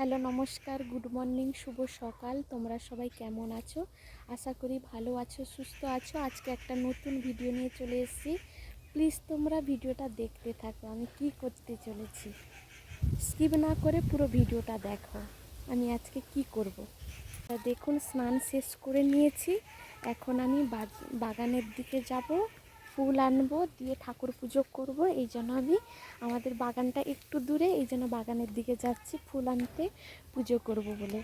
Hello, নমস্কার, good morning, শুভ সকাল। তোমরা সবাই কেমন আছো? আশা করি ভালো আছো, সুস্থ আছো। আজকে একটা নতুন ভিডিও নিয়ে চলে এসেছি। প্লিজ তোমরা ভিডিওটা দেখতে থাকো, আমি কি করতে চলেছি? স্কিপ না করে পুরো ভিডিওটা দেখো, আমি আজকে কি করব। দেখুন, স্নান শেষ করে নিয়েছি। এখন আমি বাগ- বাগানের দিকে যাব। ফুল আনব, দিয়ে ঠাকুর পুজো করব। এই জন্য আমি আমাদের বাগানটা একটু দূরে, এই জন্য বাগানের দিকে যাচ্ছি ফুল আনতে, পুজো করব বলে।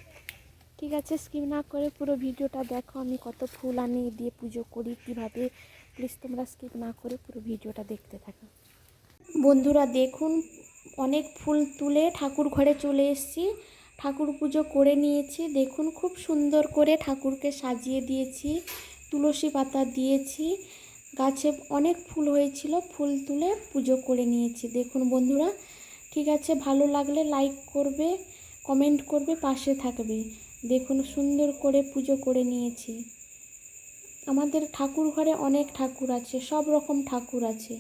ঠিক আছে, স্কিপ না করে পুরো ভিডিওটা দেখো, আমি কত ফুল আনি, দিয়ে পুজো করি, কীভাবে? প্লিজ তোমরা স্কিপ না করে পুরো ভিডিওটা দেখতে থাকো। বন্ধুরা, দেখুন, অনেক ফুল তুলে ঠাকুর ঘরে চলে এসেছি। ঠাকুর পুজো করে নিয়েছি। দেখুন, খুব সুন্দর করে ঠাকুরকে সাজিয়ে দিয়েছি, তুলসী পাতা দিয়েছি। গাছে অনেক ফুল হয়েছিল, ফুল তুলে পুজো করে নিয়েছি। দেখুন বন্ধুরা, ঠিক আছে, ভালো লাগলে লাইক করবে কমেন্ট করবে, পাশে থাকবে। দেখুন সুন্দর করে পুজো করে নিয়েছি। আমাদের ঠাকুর ঘরে অনেক ঠাকুর আছে, সব রকম ঠাকুর আছে।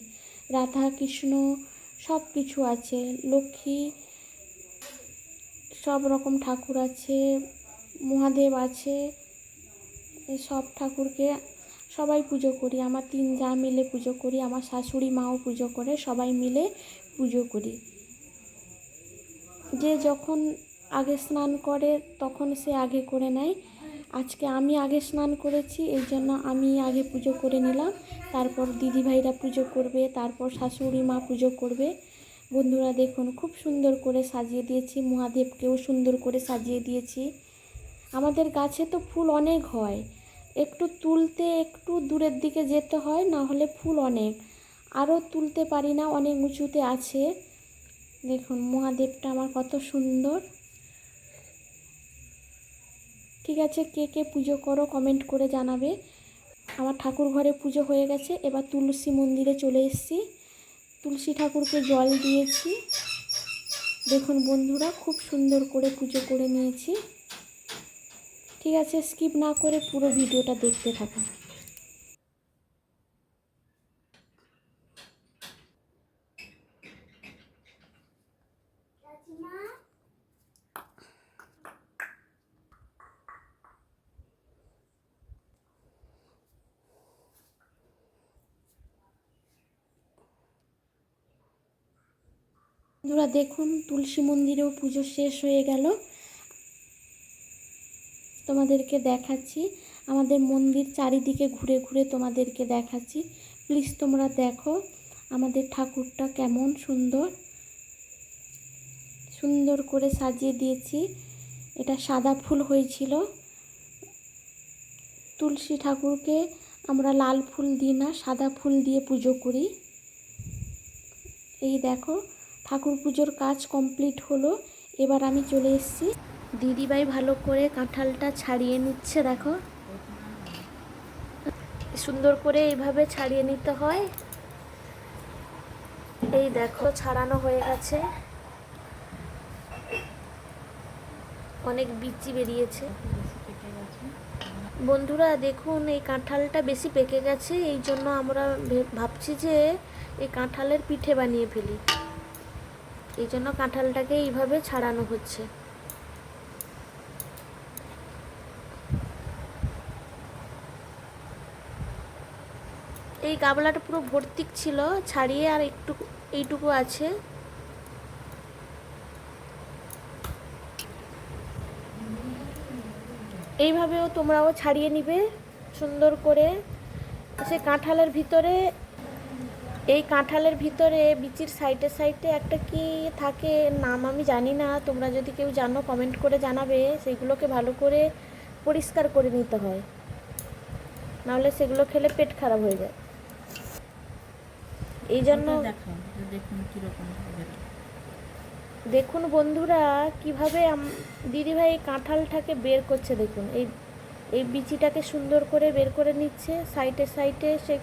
রাধা, কৃষ্ণ, সব কিছু আছে, লক্ষ্মী, সব রকম ঠাকুর আছে, মহাদেব আছে সব ঠাকুরকে সবাই পুজো করি, আমার তিন যা মিলে পুজো করি, আমার শাশুড়ি মাও পুজো করে, সবাই মিলে পুজো করি। যে যখন আগে স্নান করে তখন সে আগে করে নেয়। আজকে আমি আগে স্নান করেছি, এই জন্য আমি আগে পুজো করে নিলাম। তারপর দিদিভাইরা পুজো করবে, তারপর শাশুড়ি মা পুজো করবে। বন্ধুরা দেখুন, খুব সুন্দর করে সাজিয়ে দিয়েছি, মহাদেবকেও সুন্দর করে সাজিয়ে দিয়েছি। আমাদের গাছে তো ফুল অনেক হয়। একটু তুলতে একটু দূরের দিকে যেতে হয়, না হলে ফুল অনেক। আরও তুলতে পারি না, অনেক উঁচুতে আছে। দেখুন, মহাদেবটা আমার কত সুন্দর। ঠিক আছে, কে কে পুজো করো কমেন্ট করে জানাবে। আমার ঠাকুর ঘরে পুজো হয়ে গেছে, এবার তুলসী মন্দিরে চলে এসেছি। তুলসী ঠাকুরকে জল দিয়েছি। দেখুন বন্ধুরা, খুব সুন্দর করে পুজো করে নিয়েছি। ঠিক আছে স্কিপ না করে পুরো ভিডিওটা দেখতে থাকুন। দেখুন, তুলসী মন্দিরেও পুজো শেষ হয়ে গেল। তোমাদেরকে দেখাচ্ছি। আমাদের মন্দির চারিদিকে ঘুরে ঘুরে তোমাদেরকে দেখাচ্ছি। প্লিজ তোমরা দেখো আমাদের ঠাকুরটা কেমন সুন্দর। সুন্দর করে সাজিয়ে দিয়েছি। এটা সাদা ফুল হয়েছিল। তুলসী ঠাকুরকে আমরা লাল ফুল দিই না, সাদা ফুল দিয়ে পুজো করি। এই দেখো, ঠাকুর পুজোর কাজ কমপ্লিট হলো। এবার আমি চলে এসেছি। দিদিভাই ভালো করে কাঁঠালটা ছাড়িয়ে নিচ্ছে, দেখো। সুন্দর করে এইভাবে ছাড়িয়ে নিতে হয়। এই দেখো, ছাড়ানো হয়ে গেছে। অনেক বিচি বেরিয়েছে। বন্ধুরা, দেখুন, এই কাঁঠালটা বেশি পেকে গেছে, এই জন্য আমরা ভাবছি যে এই কাঁঠালের পিঠে বানিয়ে ফেলি। এই জন্য কাঁঠালটাকে এইভাবে ছাড়ানো হচ্ছে। এই গাবলাটা পুরো ভর্তি ছিল, ছাড়িয়ে আর একটু, এইটুকু আছে। এইভাবেও তোমরাও ছাড়িয়ে নিবে, সুন্দর করে। সে কাঁঠালের ভিতরে, এই কাঁঠালের ভিতরে বিচির সাইডে সাইডে একটা কি থাকে নাম আমি জানি না। তোমরা যদি কেউ জানো, কমেন্ট করে জানাবে। সেগুলোকে ভালো করে পরিষ্কার করে নিতে হয়। নাহলে সেগুলো খেলে পেট খারাপ হয়ে যায়। এই জন্য দেখুন কীরকম দেখুন বন্ধুরা কীভাবে দিদিভাই এই কাঁঠালটাকে বের করছে দেখুন। এই এই বিচিটাকে সুন্দর করে বের করে নিচ্ছে সাইডে সাইডে সে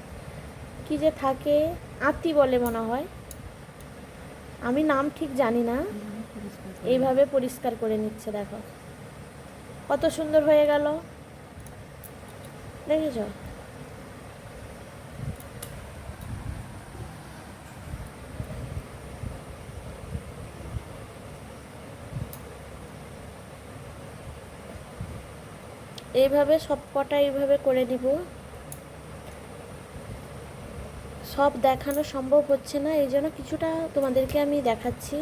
কি যে থাকে আতি বলে মনে হয়। আমি নাম ঠিক জানি না। এইভাবে পরিষ্কার করে নিচ্ছে দেখো। কত সুন্দর হয়ে গেল। দেখেছ? এইভাবে সব কটা এইভাবে করে দিব সব দেখানো সম্ভব হচ্ছে না এই জন্য কিছুটা তোমাদেরকে আমি দেখাচ্ছি।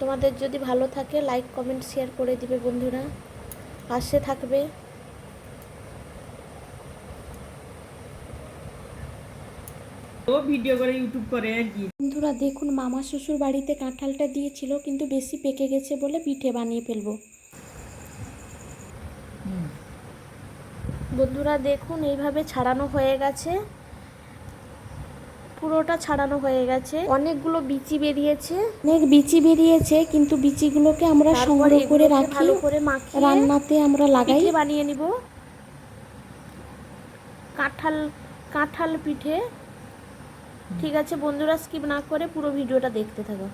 তোমাদের যদি ভালো থাকে লাইক কমেন্ট শেয়ার করে দিবে বন্ধুরা। পাশে থাকবে। ও ভিডিও করে ইউটিউব করে আর কি। বন্ধুরা দেখুন মামা শ্বশুর বাড়িতে কাঁঠালটা দিয়েছিল কিন্তু বেশি পেকে গেছে বলে পিঠে বানিয়ে ফেলব। বন্ধুরা দেখুন এইভাবে ছাড়ানো হয়ে গেছে। পুরোটা ছাড়ানো হয়ে গেছে। অনেকগুলো বিচি বেরিয়েছে। অনেক বিচি বেরিয়েছে কিন্তু বিচিগুলোকে আমরা সংগ্রহ করে রাখি ভালো করে মাখিয়ে রান্নাতে আমরা লাগাই। বানিয়ে নিব। কাঁঠাল কাঁঠাল পিঠে। ঠিক আছে বন্ধুরা স্কিপ না করে পুরো ভিডিওটা দেখতে থাকো।